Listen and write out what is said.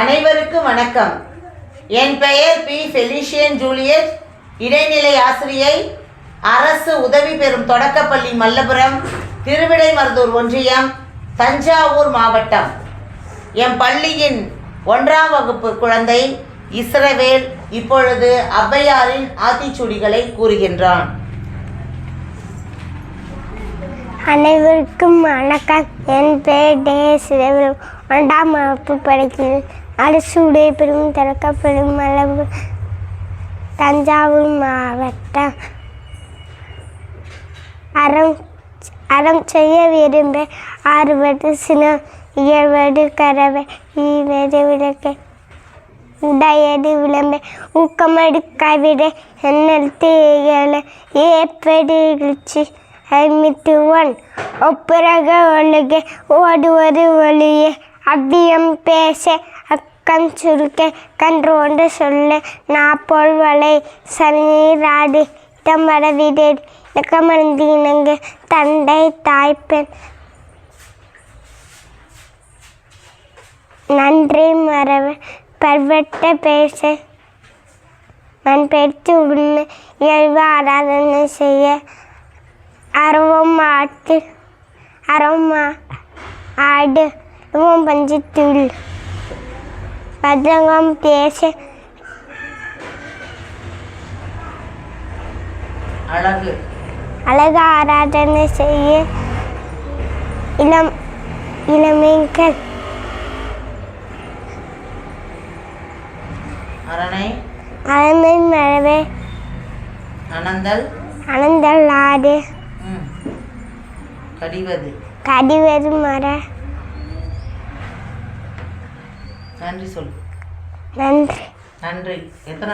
அனைவருக்கும் வணக்கம். என் பெயர் பி. ஃபெலிஷியன் ஜூலியட். இடைநிலை ஆசிரியை அரசு உதவி பெறும் தொடக்கப்பள்ளி மல்லபுரம் திருவிடைமருதூர் ஒன்றியம் தஞ்சாவூர் மாவட்டம். என் பள்ளியின் ஒன்றாம் வகுப்பு குழந்தை இஸ்ரவேல் இப்பொழுது ஔவையாரின் ஆத்திச்சூடிகளை கூறுகின்றான். அனைவருக்கும் வணக்கம். என் பேர் டே. சிதம்பரம். ஒன்றாம் வகுப்பு படிக்கிறேன். அரசு உடைபெறும் திறக்கப்படும் அளவு தஞ்சாவூர் மாவட்டம். அறம் அறம் செய்ய விரும்ப ஆறுபடு சினம் இயல்படு கரவை ஈவது விளக்கை உடையது விளம்பை ஊக்கமடு கவிட எண்ணெழுத்து ஏழ ஏற்படு இழுச்சி ஐமித்துவன் ஒப்புரக ஒழுக ஓடுவது ஒளியே. அவ்வியம் பேச அக்கம் சுருக்க கன்று ஒன்று சொல்ல. நாப்போல் வலை சனீராடு இடம்பட விடு இலக்கமர்ந்து இணங்கு தண்டை தாய்ப்பெண் நன்றி மறவ பர்வட்ட பேச. நான் பெற்று உண்மை இயல்பு ஆராதனை செய்ய. அறவும் ஆட்டு அறம் ஆடு அறவும் பஞ்சு துள் பத்ரங்கம் பேச அழகு. அழகு ஆராதனை செய்ய இளம் இளமைகள். அரணை. அழமை மரவே அனந்தல். அனந்தல் ஆடு. கடிவது. கடிவது மர. நன்றி சொல். நன்றி. நன்றி. எத்தனை